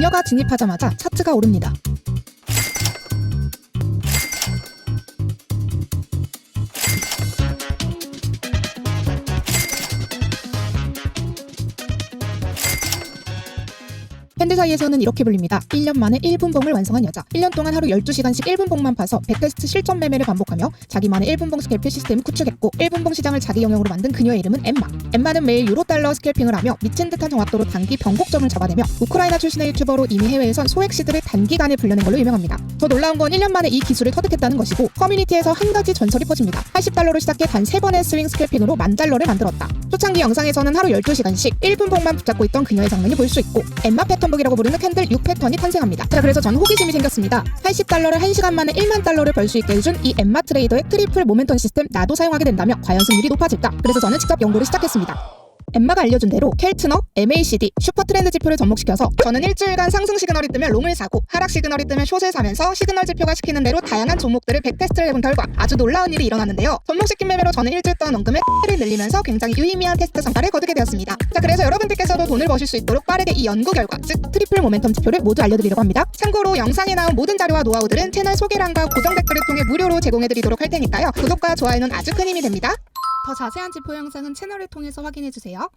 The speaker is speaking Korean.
그녀가 진입하자마자 차트가 오릅니다. 팬들 사이에서는 이렇게 불립니다. 1년 만에 1분봉을 완성한 여자. 1년 동안 하루 12시간씩 1분봉만 파서 100테스트 실전 매매를 반복하며 자기만의 1분봉 스캘핑 시스템을 구축했고 1분봉 시장을 자기 영역으로 만든 그녀의 이름은 엠마. 엠마는 매일 유로 달러 스캘핑을 하며 미친 듯한 정확도로 단기 변곡점을 잡아내며 우크라이나 출신의 유튜버로 이미 해외에선 소액 시드를 단기간에 불려낸 걸로 유명합니다. 더 놀라운 건 1년 만에 이 기술을 터득했다는 것이고 커뮤니티에서 한 가지 전설이 퍼집니다. 80달러로 시작해 단 3번의 스윙 스캘핑으로 만 달러를 만들었다. 초창기 영상에서는 하루 12시간씩 1분봉만 붙잡고 있던 그녀의 장면이 볼 수 있고 엠마 패턴 북이라고 부르는 캔들 6 패턴이 탄생합니다. 자 그래서 전 호기심이 생겼습니다. 80달러를 1시간 만에 1만 달러를 벌 수 있게 해준 이 엠마 트레이더의 트리플 모멘텀 시스템 나도 사용하게 된다면 과연 승률이 높아질까? 그래서 저는 직접 연구를 시작했습니다. 엠마가 알려준 대로 켈트너, MACD, 슈퍼 트렌드 지표를 접목시켜서 저는 일주일간 상승 시그널이 뜨면 롱을 사고 하락 시그널이 뜨면 숏을 사면서 시그널 지표가 시키는 대로 다양한 종목들을 백 테스트를 해본 결과 아주 놀라운 일이 일어났는데요. 접목시킨 매매로 저는 일주일 동안 원금의 를 늘리면서 굉장히 유의미한 테스트 성과를 거두게 되었습니다. 자 그래서 여러분들께서도 돈을 버실 수 있도록 빠르게 이 연구 결과 즉 트리플 모멘텀 지표를 모두 알려드리려고 합니다. 참고로 영상에 나온 모든 자료와 노하우들은 채널 소개란과 고정 댓글을 통해 무료로 제공해드리도록 할 테니까요. 구독과 좋아요는 아주 큰 힘이 됩니다. 더 자세한 지표 영상은 채널을 통해서 확인해주세요.